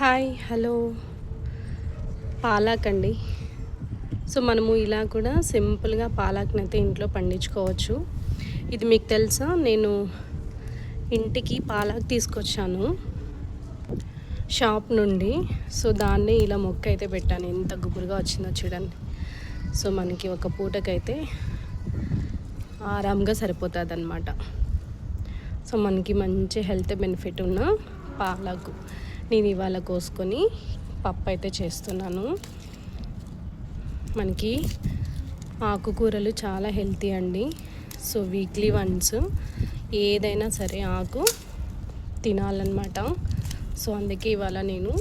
Hi hello. Palak అండి. So మనము ఇలా కూడా సింపుల్గా పాలాక్ని అయితే ఇంట్లో పండించుకోవచ్చు. ఇది మీకు తెలుసా? నేను ఇంటికి పాలాక్ తీసుకొచ్చాను షాప్ నుండి. సో దాన్ని ఇలా మొక్క అయితే పెట్టాను. ఎంత గుబురుగా వచ్చిందో చూడండి. సో మనకి ఒక పూటకైతే ఆరాంగా సరిపోతుంది అనమాట సో మనకి మంచి హెల్త్ బెనిఫిట్ ఉన్న పాలకు. నేను ఇవాళ కోసుకొని పప్పు అయితే చేస్తున్నాను. మనకి ఆకుకూరలు చాలా హెల్తీ అండి. సో వీక్లీ వన్స్ ఏదైనా సరే ఆకు తినాలన్నమాట. సో అందుకే ఇవాళ నేను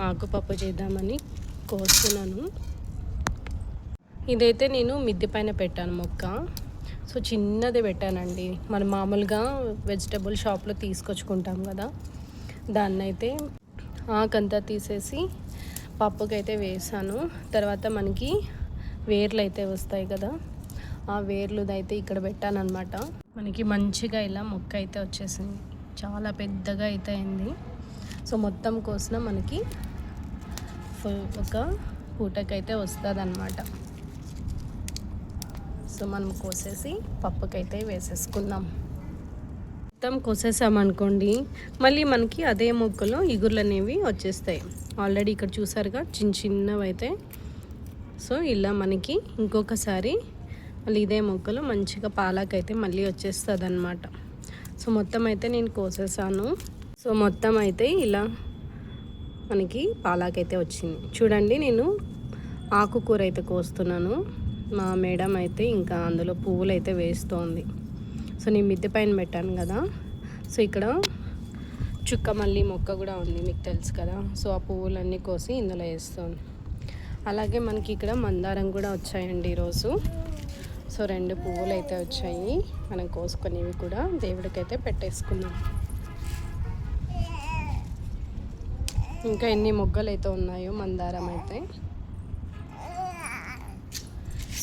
ఆకుపప్పు చేద్దామని కోస్తున్నాను. ఇదైతే నేను మిద్దె పైన పెట్టాను మొక్క. సో చిన్నది పెట్టానండి. మనం మామూలుగా వెజిటబుల్ షాప్లో తీసుకొచ్చుకుంటాం కదా. దాన్నైతే ఆకంతా తీసేసి పప్పుకైతే వేసాను. తర్వాత మనకి వేర్లు అయితే వస్తాయి కదా ఆ వేర్లుదైతే ఇక్కడ పెట్టాను అనమాట మనకి మంచిగా ఇలా మొక్క అయితే వచ్చేసింది. చాలా పెద్దగా అయితే అయింది. సో మొత్తం కోసిన మనకి ఫుల్ ఒక పూటకైతే వస్తుంది అనమాట సో మనం కోసేసి పప్పుకైతే వేసేసుకుందాం మొత్తం కోసేసామనుకోండి మళ్ళీ మనకి అదే మొక్కలో ఇగుర్లు అనేవి వచ్చేస్తాయి. ఆల్రెడీ ఇక్కడ చూసారుగా చిన్న చిన్నవి అయితే సో ఇలా మనకి ఇంకొకసారి మళ్ళీ ఇదే మొక్కలు మంచిగా పాలాకైతే మళ్ళీ వచ్చేస్తుంది అనమాట సో మొత్తం అయితే నేను కోసేసాను. సో మొత్తం అయితే ఇలా మనకి పాలాకైతే వచ్చింది. చూడండి నేను ఆకుకూర అయితే కోస్తున్నాను. మా మేడం అయితే ఇంకా అందులో పువ్వులు అయితే వేస్తోంది. సో నేను మిద్దె పైన పెట్టాను కదా. సో ఇక్కడ చుక్క మల్లి మొక్క కూడా ఉంది మీకు తెలుసు కదా. సో ఆ పువ్వులన్నీ కోసి ఇందులో వేస్తాను అలాగే మనకి ఇక్కడ మందారం కూడా వచ్చాయండి ఈరోజు. సో రెండు పువ్వులు అయితే వచ్చాయి. మనం కోసుకునేవి కూడా దేవుడికైతే పెట్టేసుకున్నాం ఇంకా ఎన్ని మొగ్గలు అయితే ఉన్నాయో మందారం అయితే.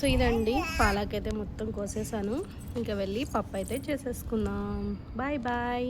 సో ఇదండి. అయితే మొత్తం కోసేసాను. ఇంకా వెళ్ళి పప్పు అయితే చేసేసుకుందాం. Bye bye.